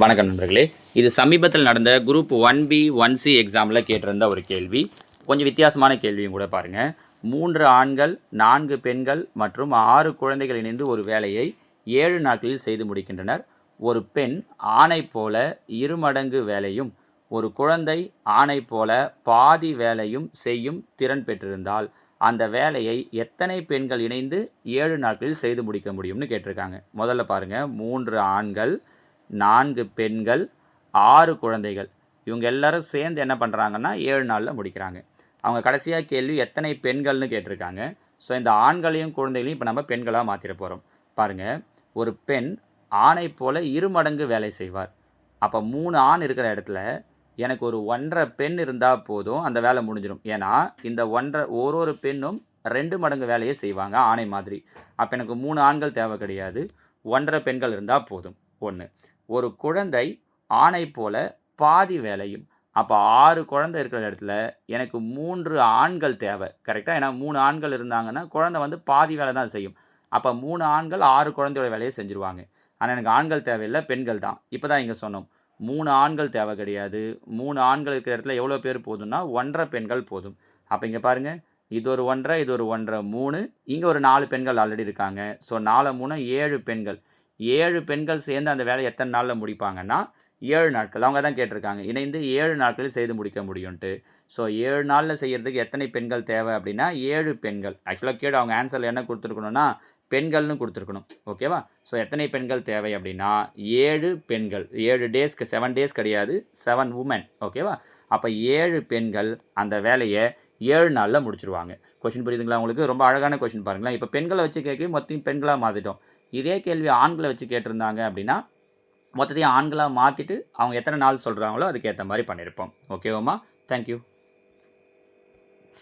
வணக்கம் நண்பர்களே. இது சமீபத்தில் நடந்த group one B one C எக்ஸாமில் கேட்டிருந்த ஒரு கேள்வி. கொஞ்சம் வித்தியாசமான கேள்வியும் கூட பாருங்கள் மூன்று ஆண்கள் நான்கு பெண்கள் மற்றும் ஆறு குழந்தைகள் இணைந்து ஒரு வேலையை ஏழு நாட்களில் செய்து முடிக்கின்றனர். ஒரு பெண் ஆணை போல இருமடங்கு வேலையும் ஒரு குழந்தை ஆணை போல பாதி வேலையும் செய்யும் திறன் பெற்றிருந்தால் அந்த வேலையை எத்தனை பெண்கள் இணைந்து ஏழு நாட்களில் செய்து முடிக்க முடியும்னு கேட்டிருக்காங்க. முதல்ல பாருங்கள் மூன்று ஆண்கள் நான்கு பெண்கள் ஆறு குழந்தைகள். இவங்க எல்லாரும் சேர்ந்து என்ன பண்ணுறாங்கன்னா ஏழு நாளில் முடிக்கிறாங்க. அவங்க கடைசியாக கேள்வி எத்தனை பெண்கள்னு கேட்டிருக்காங்க. ஸோ இந்த ஆண்களையும் குழந்தைகளையும் இப்போ நம்ம பெண்களாக மாற்றிட போகிறோம் பாருங்கள் ஒரு பெண் ஆணை போல இருமடங்கு வேலை செய்வார். அப்போ மூணு ஆண் இருக்கிற இடத்துல எனக்கு ஒரு ஒன்றரை பெண் இருந்தால் போதும் அந்த வேலை முடிஞ்சிடும். ஏன்னா இந்த ஒன்றரை ஒரு ஒரு பெண்ணும் ரெண்டு மடங்கு வேலையை செய்வாங்க ஆணை மாதிரி. அப்போ எனக்கு மூணு ஆண்கள் தேவை கிடையாது ஒன்றரை பெண்கள் இருந்தால் போதும். ஒன்று ஒரு குழந்தை ஆணை போல பாதி வேலையும் அப்போ ஆறு குழந்தை இருக்கிற இடத்துல எனக்கு மூன்று ஆண்கள் தேவை. கரெக்டாக ஏன்னா மூணு ஆண்கள் இருந்தாங்கன்னா குழந்தை வந்து பாதி வேலை தான் செய்யும். அப்போ மூணு ஆண்கள் ஆறு குழந்தையோட வேலையை செஞ்சுருவாங்க. ஆனால் எனக்கு ஆண்கள் தேவையில்லை பெண்கள் தான். இப்போ தான் இங்கே சொன்னோம். மூணு ஆண்கள் தேவை கிடையாது. மூணு ஆண்கள் இருக்கிற இடத்துல எவ்வளோ பேர் போதும்னா ஒன்றரை பெண்கள் போதும். அப்போ இங்கே பாருங்கள் இது ஒரு ஒன்றரை இது ஒரு ஒன்றரை மூணு. இங்கே ஒரு நாலு பெண்கள் ஆல்ரெடி இருக்காங்க. ஸோ நாலு மூணு ஏழு பெண்கள். ஏழு பெண்கள் சேர்ந்து அந்த வேலையை எத்தனை நாளில் முடிப்பாங்கன்னா ஏழு நாட்கள். அவங்க தான் கேட்டிருக்காங்க. இணைந்து ஏழு நாட்களில் செய்து முடிக்க முடியும்ன்ட்டு. ஸோ ஏழு நாளில் செய்கிறதுக்கு எத்தனை பெண்கள் தேவை அப்படின்னா ஏழு பெண்கள். ஆக்சுவலாக கேடு அவங்க ஆன்சரில் என்ன கொடுத்துருக்கணும்னா பெண்கள்னு கொடுத்துருக்கணும். ஓகேவா ஸோ எத்தனை பெண்கள் தேவை அப்படின்னா ஏழு பெண்கள். ஏழு டேஸ்க்கு செவன் டேஸ் கிடையாது. செவன் உமன் ஓகேவா அப்போ ஏழு பெண்கள் அந்த வேலையை ஏழு நாளில் முடிச்சிருவாங்க. கொஷின் புரியுதுங்களா உங்களுக்கு? ரொம்ப அழகான கொஷின் பாருங்களேன். இப்போ பெண்களை வச்சு கேட்க மொத்தம் பெண்களாக மாற்றிட்டோம் இதே கேள்வி ஆண்களை வச்சு கேட்டிருந்தாங்க அப்படின்னா மொத்தத்தையும் ஆண்களாக மாற்றிட்டு அவங்க எத்தனை நாள் சொல்கிறாங்களோ அதுக்கேற்ற மாதிரி பண்ணியிருப்போம். ஓகேவாம்மா தேங்க்யூ